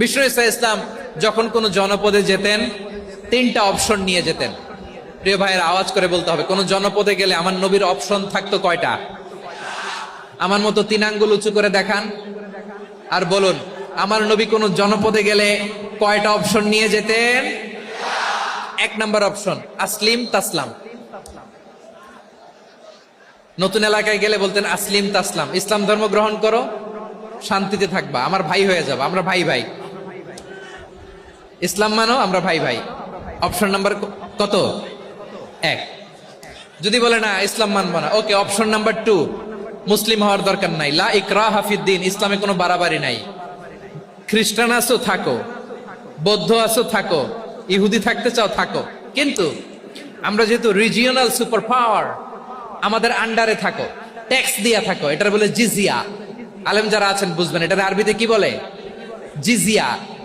বিষ্ণু ইসা ইসলাম যখন কোনো জনপদে যেতেন, তিনটা অপশন নিয়ে যেতেন। প্রিয় ভাইয়ের আওয়াজ করে বলতে হবে, কোন জনপদে গেলে আমার নবীর অপশন থাকতো কয়টা? আমার মতো তিন আঙ্গুল উঁচু করে দেখান আর বলুন, আমার নবী কোন জনপদে গেলে কয়টা অপশন নিয়ে যেতেন? এক নাম্বার অপশন আসলিম তাসলাম। নতুন এলাকায় গেলে বলতেন, আসলিম তাসলাম। ইসলাম ধর্ম গ্রহণ করো, শান্তিতে থাকবা। আমার ভাই হয়ে যাব, আমরা ভাই ভাই। ইসলাম মানো, আমরা ভাই ভাই। অপশন নাম্বার কত? এক। যদি বলে না, ইসলাম মানবো না ওকে অপশন নাম্বার টু মুসলিম হওয়ার দরকার নাই। লা ইকরা হাফিদ্দিন ইসলামে কোনো বাড়াবাড়ি নাই। খ্রিস্টান আছো, থাকো। বৌদ্ধ আছো, থাকো। ইহুদি থাকতে চাও, থাকো। কিন্তু আমরা যেহেতু রিজিয়নাল সুপার পাওয়ার আমাদের আন্ডারে থাকো। ট্যাক্স দিয়া থাকো, এটার বলে জিজিয়া আলেম যারা আছেন, বুঝবেন, এটার আরবিতে কি বলে? জিজিয়া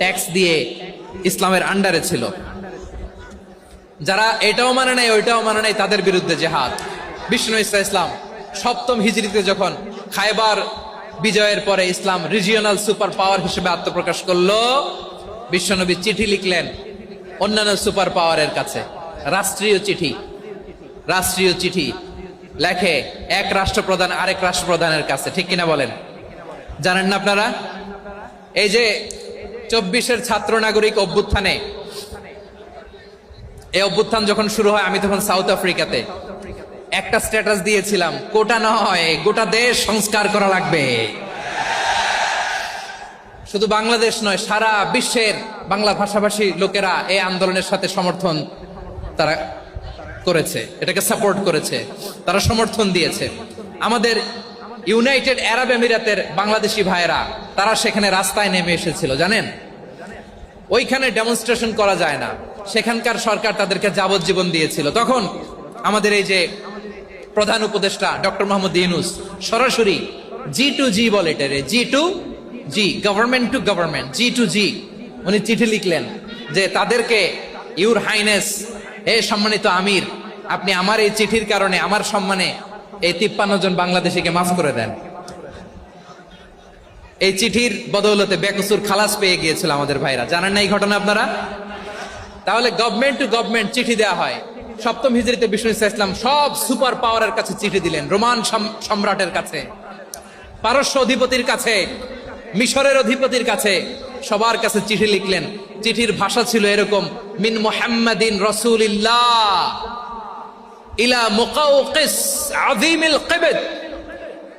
ট্যাক্স দিয়ে ইসলামের আন্ডারে ছিল। যারা এটাও মানে নাই, ওইটাও মানে নাই, তাদের বিরুদ্ধে জেহাদ। বিষ্ণু ইসা ইসলাম সপ্তম হিজড়িতে যখন খাইবার বিজয়ের পরে ইসলাম রিজিওনাল সুপার পাওয়ার হিসেবে আত্মপ্রকাশ করল, বিশ্বনবী চিঠি লিখলেন অন্যান্য সুপার পাওয়ারের কাছে। রাষ্ট্রীয় চিঠি রাষ্ট্রীয় চিঠি লেখে এক রাষ্ট্রপ্রধান আরেক রাষ্ট্রপ্রধানের কাছে, ঠিক কিনা বলেন? জানেন না আপনারা? এই যে চব্বিশের ছাত্র নাগরিক অভ্যুত্থানে। এই অভ্যুত্থান যখন শুরু হয়, আমি তখন সাউথ আফ্রিকাতে। একটা স্ট্যাটাস দিয়েছিলাম, কোটা নয়, গোটা দেশ সংস্কার করা লাগবে। শুধু বাংলাদেশ নয়, সারা বিশ্বের বাংলা ভাষাভাষী লোকেরা এই আন্দোলনের সাথে সমর্থন তারা করেছে, এটাকে সাপোর্ট করেছে, তারা সমর্থন দিয়েছে। আমাদের ইউনাইটেড আরব এমিরাতের বাংলাদেশি ভাইয়েরা, তারা সেখানে রাস্তায় নেমে এসেছিল, জানেন? ওইখানে ডেমনস্ট্রেশন করা যায় না। সেখানকার সরকার তাদেরকে যাবজ্জীবন দিয়েছিল। তখন আমাদের এই যে প্রধান উপদেষ্টা ডক্টর মোহাম্মদ ইউনুস সরাসরি জি টু জি বলে এটারে G to G government to government G to G উনি চিঠি লিখলেন যে তাদেরকে ইউর হাইনেস এ সম্মানিত আমির, আপনি আমার এই চিঠির কারণে, আমার সম্মানে এই তিপ্পান্ন জন বাংলাদেশিকে মাফ করে দেন। এই চিঠির বদৌলতে বেকসুর খালাস পেয়ে গিয়েছিল আমাদের ভাইরা। জানেন না এই ঘটনা আপনারা? তাহলে গভর্নমেন্ট টু গভর্নমেন্ট চিঠি দেওয়া হয়। সপ্তম হিজড়িতে বিষ্ণু ইসা ইসলাম সব সুপার পাওয়ারের কাছে চিঠি দিলেন, রোমান সাম- সম্রাটের কাছে, পারস্য অধিপতির কাছে, মিশরের অধিপতির কাছে। সবার কাছে চিঠি লিখলেন। চিঠির ভাষা ছিল এরকম, মিন মোহাম্মদিন রসুলিল্লাহ। ইলা মুকাউকিস আযীমিল কিবত।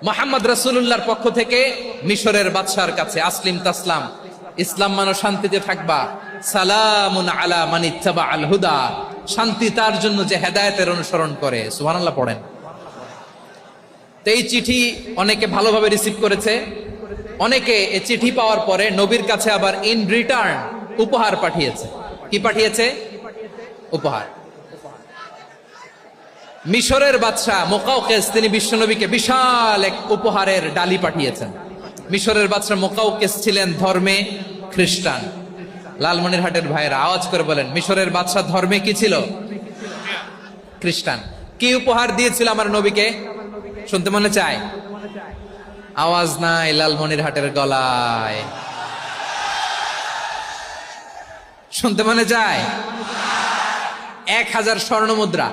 মোহাম্মদ রসুল্লাহর পক্ষ থেকে মিশরের বাদশার কাছে আসলিম তাসলাম। ইসলাম মানো শান্তিতে থাকবা। সালামুন আলা মানিত্তাবা আল হুদা। শান্তি তার জন্য যে হেদায়েতের অনুসরণ করে। সুবহানাল্লাহ পড়েন। তো এই চিঠি অনেকে ভালোভাবে রিসিভ করেছে। অনেকে এই চিঠি পাওয়ার পরে নবীর কাছে আবার ইন রিটার্ন উপহার পাঠিয়েছে। কি পাঠিয়েছে? উপহার। মিশরের বাদশাহ মোকাউকেস তিনি বিশ্বনবীকে বিশাল এক উপহারের ডালি পাঠিয়েছেন। মিশরের বাদশাহ মোকাউকেস ছিলেন ধর্মে খ্রিস্টান। লালমনিরহাটের ভাইয়েরা আওয়াজ করে বলেন, মিশরের বাদশাহ ধর্মে কি ছিল? খ্রিস্টান। কি উপহার দিয়েছিল আমার নবীকে? শুনতে মনে চায়। আওয়াজ নাই লালমনির হাটের গলায়। শুনতে মনে চায়? এক হাজার স্বর্ণ মুদ্রা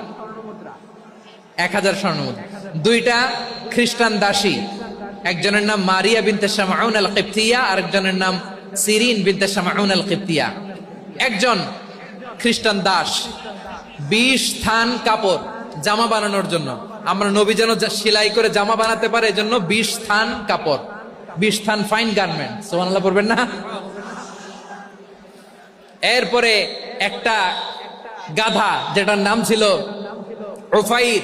এক হাজার স্বর্ণ মুদ্রা। দুইটা খ্রিস্টান দাসী। একজনের নাম মারিয়া বিনতে শামাউন আল কিপ্তিয়া আর একজনের নাম সিরিন বিনতে শামাউন আল কিপ্তিয়া একজন খ্রিস্টান দাস, বিশ থান কাপড় জামা বানানোর জন্য। আমরা নবী যেন সেলাই করে জামা বানাতে পারে এই জন্য বিশ থান কাপড়, বিশ থান ফাইন গার্মেন্ট সোমানাল্লাহ পড়বেন না? এরপরে একটা গাধা, যেটার নাম ছিল ওফাইর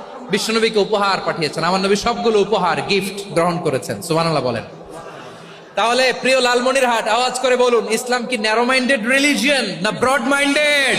বিশ্বনবীকে উপহার পাঠিয়েছেন, আমার নবী সবগুলো উপহার গিফট গ্রহণ করেছেন সুমানাল্লাহ বলেন। তাহলে প্রিয় লালমনির হাট আওয়াজ করে বলুন, ইসলাম কি ন্যারো মাইন্ডেড রিলিজিয়ান না ব্রড মাইন্ডেড